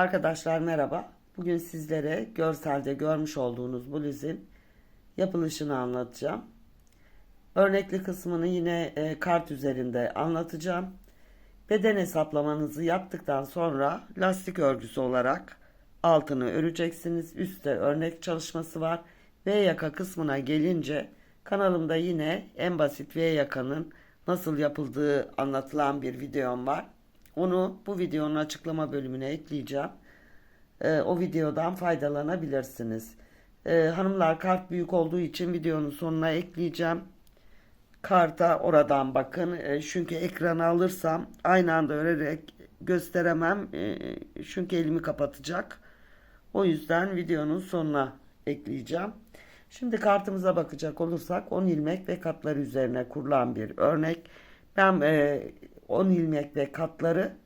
Arkadaşlar merhaba. Bugün sizlere görselde görmüş olduğunuz bluzun yapılışını anlatacağım. Örnekli kısmını yine e, kart üzerinde anlatacağım. Beden hesaplamanızı yaptıktan sonra lastik örgüsü olarak altını öreceksiniz. Üstte örnek çalışması var. V yaka kısmına gelince kanalımda yine en basit V yakanın nasıl yapıldığı anlatılan bir videom var. Onu bu videonun açıklama bölümüne ekleyeceğim. Ee, o videodan faydalanabilirsiniz. Ee, hanımlar kart büyük olduğu için videonun sonuna ekleyeceğim. Karta oradan bakın. Ee, çünkü ekranı alırsam aynı anda örerek gösteremem. Ee, çünkü elimi kapatacak. O yüzden videonun sonuna ekleyeceğim. Şimdi kartımıza bakacak olursak 10 ilmek ve katları üzerine kurulan bir örnek. Ben e, 10 ilmek ve katları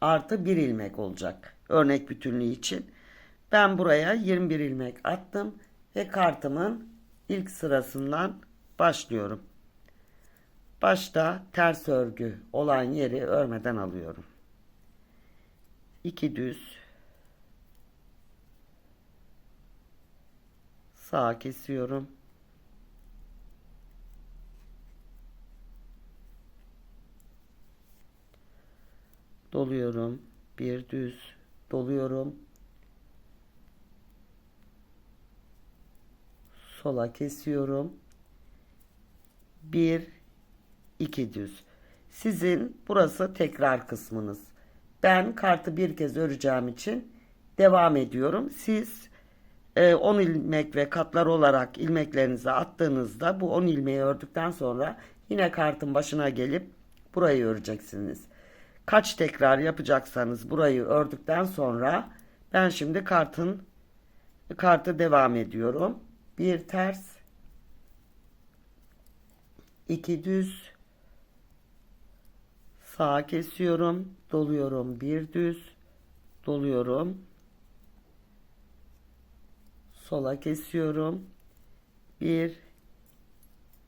artı 1 ilmek olacak örnek bütünlüğü için. Ben buraya 21 ilmek attım ve kartımın ilk sırasından başlıyorum. Başta ters örgü olan yeri örmeden alıyorum. 2 düz sağa kesiyorum. Doluyorum. Bir düz doluyorum. Sola kesiyorum. Bir iki düz. Sizin burası tekrar kısmınız. Ben kartı bir kez öreceğim için devam ediyorum. Siz 10 ilmek ve katlar olarak ilmeklerinizi attığınızda bu 10 ilmeği ördükten sonra yine kartın başına gelip burayı öreceksiniz. Kaç tekrar yapacaksanız burayı ördükten sonra ben şimdi kartın kartı devam ediyorum. Bir ters iki düz sağa kesiyorum doluyorum bir düz doluyorum sola kesiyorum. Bir,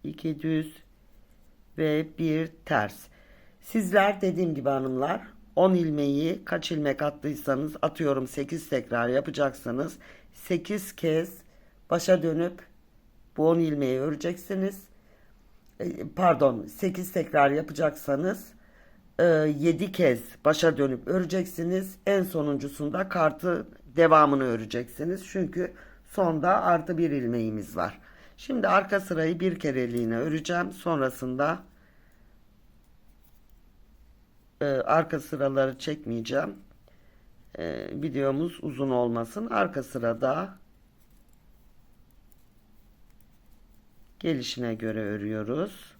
iki düz ve bir ters. Sizler dediğim gibi hanımlar 10 ilmeği kaç ilmek attıysanız atıyorum 8 tekrar yapacaksanız 8 kez başa dönüp bu 10 ilmeği öreceksiniz. E, Pardon 8 tekrar yapacaksanız 7 kez başa dönüp öreceksiniz. En sonuncusunda kartı devamını öreceksiniz. Çünkü Sonda artı bir ilmeğimiz var. Şimdi arka sırayı bir kereliğine öreceğim. Sonrasında e, arka sıraları çekmeyeceğim. E, videomuz uzun olmasın. Arka sırada gelişine göre örüyoruz.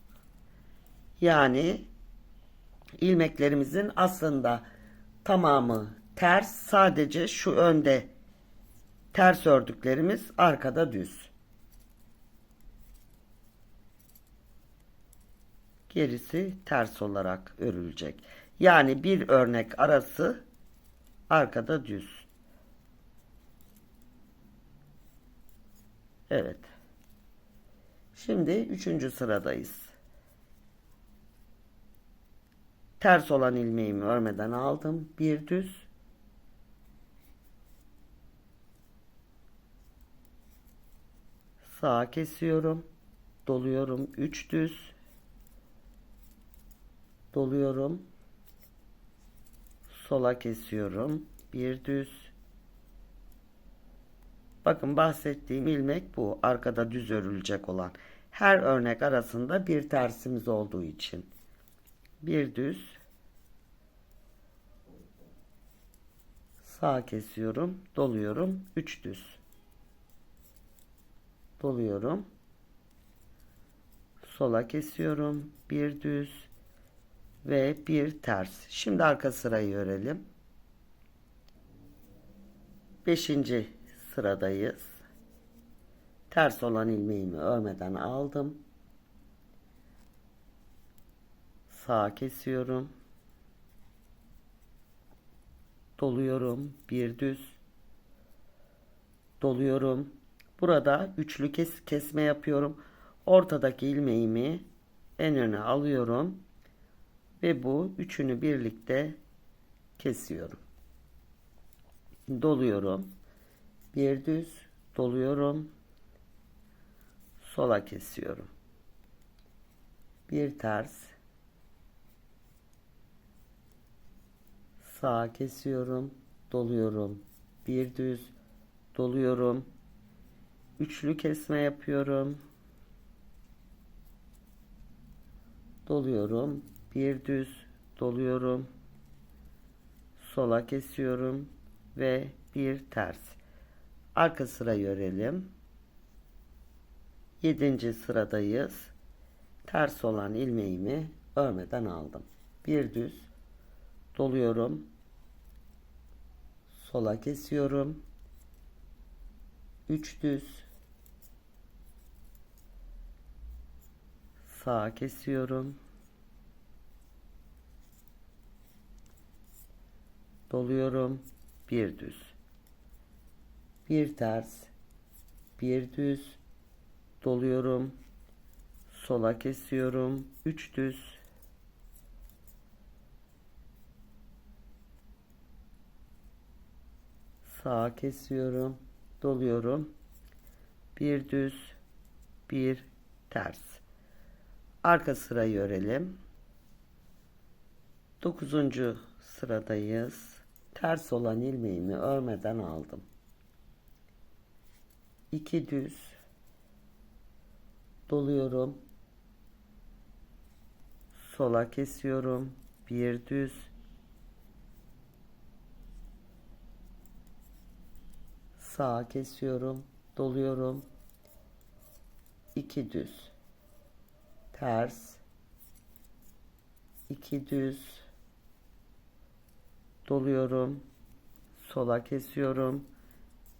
Yani ilmeklerimizin aslında tamamı ters sadece şu önde ters ördüklerimiz arkada düz. Gerisi ters olarak örülecek. Yani bir örnek arası arkada düz. Evet. Şimdi üçüncü sıradayız. Ters olan ilmeğimi örmeden aldım. Bir düz sağa kesiyorum doluyorum 3 düz doluyorum sola kesiyorum. Bir düz. Bakın bahsettiğim ilmek bu. Arkada düz örülecek olan. Her örnek arasında bir tersimiz olduğu için. Bir düz. Sağ kesiyorum doluyorum. 3 düz. Doluyorum. Sola kesiyorum. Bir düz ve bir ters. Şimdi arka sırayı örelim. Beşinci sıradayız. Ters olan ilmeğimi örmeden aldım. Sağ kesiyorum. Doluyorum. Bir düz. Doluyorum Burada üçlü kes kesme yapıyorum. Ortadaki ilmeğimi en öne alıyorum. Ve bu üçünü birlikte kesiyorum. doluyorum. Bir düz doluyorum. Sola kesiyorum. Bir ters sağa kesiyorum, doluyorum. Bir düz doluyorum. Üçlü kesme yapıyorum. Doluyorum. Bir düz doluyorum. Sola kesiyorum ve bir ters. Arka sıra görelim. Yedinci sıradayız. Ters olan ilmeğimi örmeden aldım. Bir düz doluyorum. Sola kesiyorum. Üç düz sağa kesiyorum. Doluyorum. Bir düz. Bir ters. Bir düz. Doluyorum. Sola kesiyorum. Üç düz. Sağa kesiyorum. Doluyorum. Bir düz. Bir ters. Arka sırayı örelim. Dokuzuncu sıradayız. Ters olan ilmeğimi örmeden aldım. İki düz doluyorum. Sola kesiyorum. Bir düz sağa kesiyorum. Doluyorum. İki düz ters iki düz doluyorum sola kesiyorum.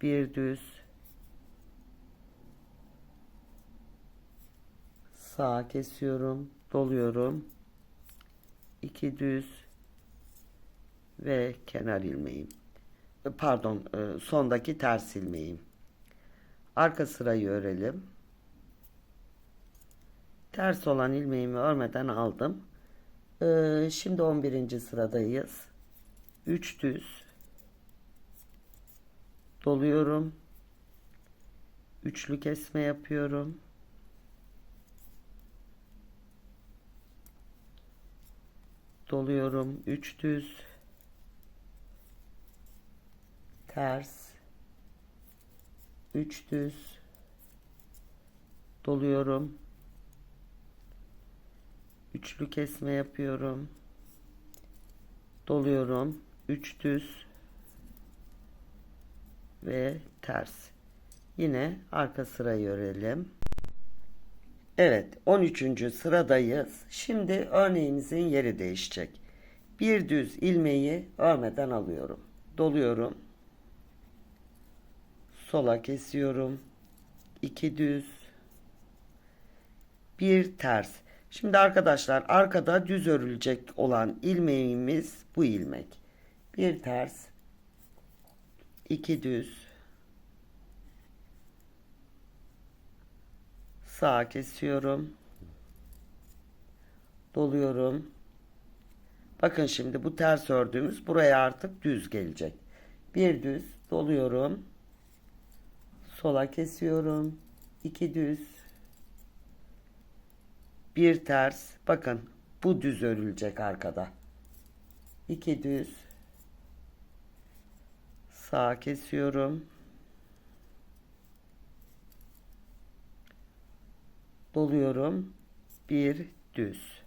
Bir düz sağa kesiyorum doluyorum. İki düz ve kenar ilmeğim. Pardon e, sondaki ters ilmeğim. Arka sırayı örelim. Ters olan ilmeğimi örmeden aldım. Ee, şimdi 11. sıradayız 3 düz doluyorum. Üçlü kesme yapıyorum. Doluyorum. 3 düz ters. 3 düz doluyorum. Üçlü kesme yapıyorum. Doluyorum 3 düz ve ters. Yine arka sırayı örelim. Evet 13. sıradayız. Şimdi örneğimizin yeri değişecek. Bir düz ilmeği örmeden alıyorum. Doluyorum. Sola kesiyorum. İki düz. Bir ters. Şimdi arkadaşlar arkada düz örülecek olan ilmeğimiz bu ilmek. Bir ters, iki düz, sağa kesiyorum, doluyorum. Bakın şimdi bu ters ördüğümüz buraya artık düz gelecek. Bir düz doluyorum, sola kesiyorum, iki düz, bir ters. Bakın bu düz örülecek arkada. İki düz sağ kesiyorum. Doluyorum. Bir düz.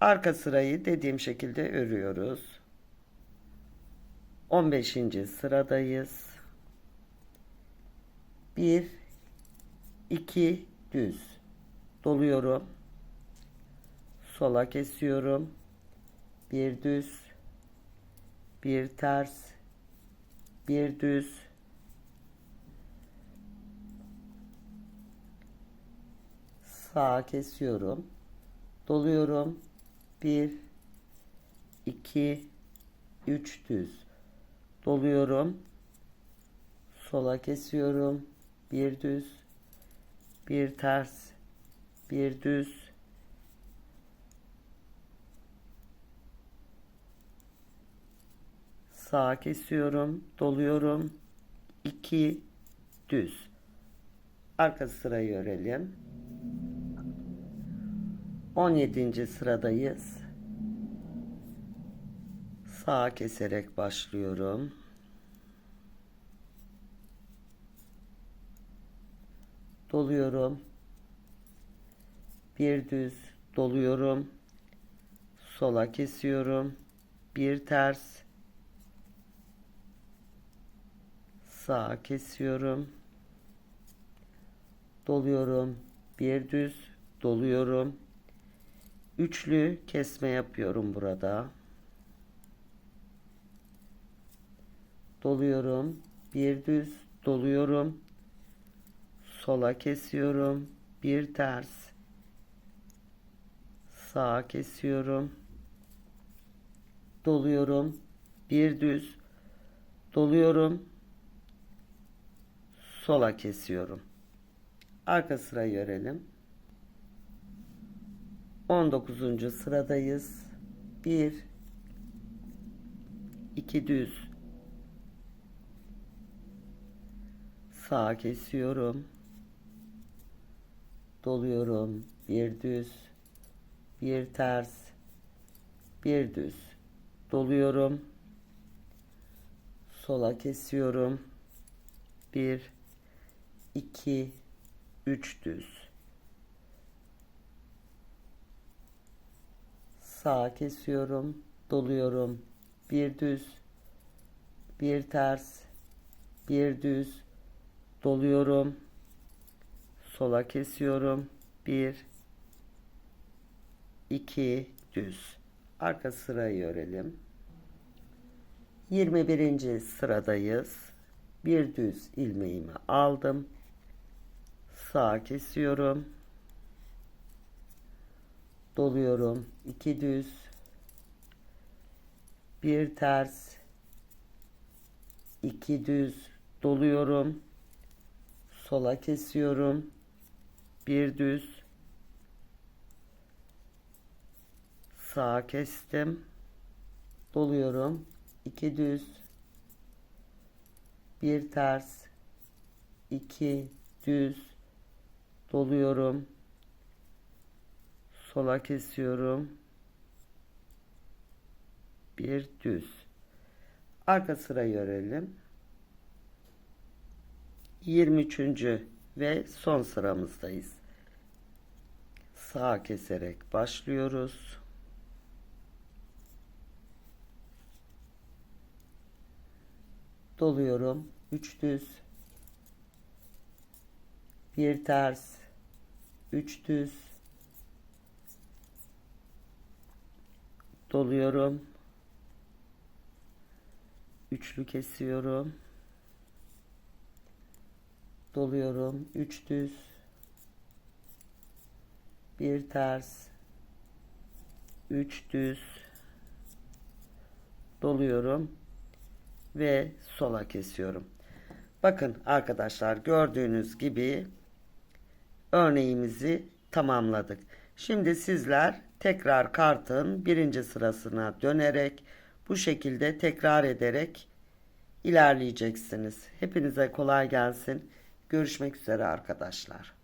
Arka sırayı dediğim şekilde örüyoruz. 15. sıradayız. 1 2 düz. Doluyorum. Sola kesiyorum. Bir düz. Bir ters bir düz. Sağa kesiyorum. Doluyorum. Bir iki üç düz. Doluyorum. Sola kesiyorum. Bir düz. Bir ters. Bir düz Sağa kesiyorum. Doluyorum. 2 düz. Arka sırayı örelim. 17. sıradayız. Sağa keserek başlıyorum. Doluyorum. Bir düz doluyorum. Sola kesiyorum. Bir ters. Sağa kesiyorum. Doluyorum. Bir düz doluyorum. Üçlü kesme yapıyorum burada. Doluyorum. Bir düz doluyorum. Sola kesiyorum. Bir ters. Sağa kesiyorum. Doluyorum. Bir düz doluyorum. Sola kesiyorum. Arka sırayı görelim. 19. sıradayız. 1 2 düz sağa kesiyorum. Doluyorum. Bir düz, bir ters, bir düz. Doluyorum. Sola kesiyorum. Bir, iki, üç düz. Sağa kesiyorum. Doluyorum. Bir düz, bir ters, bir düz. Doluyorum. Sola kesiyorum. Bir, iki, düz. Arka sırayı örelim. 21. sıradayız. Bir düz ilmeğimi aldım. Sağa kesiyorum. Doluyorum. iki düz. Bir ters. iki düz. Doluyorum. Sola kesiyorum. Bir düz. Sağa kestim. Doluyorum. iki düz. Bir ters. iki düz. Doluyorum. Sola kesiyorum. Bir düz. Arka sırayı örelim. 23. ve son sıramızdayız. Sağa keserek başlıyoruz. Doluyorum. 3 düz. Bir ters. 3 düz. Doluyorum. Üçlü kesiyorum doluyorum. 3 düz. Bir ters. 3 düz. Doluyorum ve sola kesiyorum. Bakın arkadaşlar gördüğünüz gibi örneğimizi tamamladık. Şimdi sizler tekrar kartın birinci sırasına dönerek bu şekilde tekrar ederek ilerleyeceksiniz. Hepinize kolay gelsin. Görüşmek üzere arkadaşlar.